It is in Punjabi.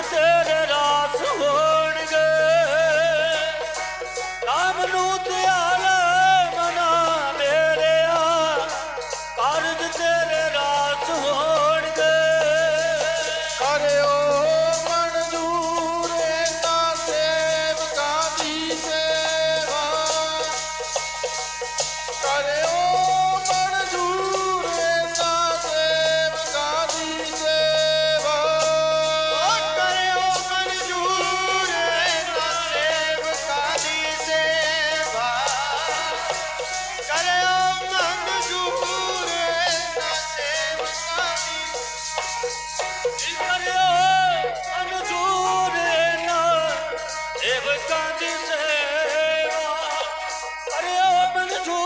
ਤੇਰੇ ਰਾਸ ਹੋਣਗੇ। ਨਾਮ ਨੂੰ ਤੇ I'm gonna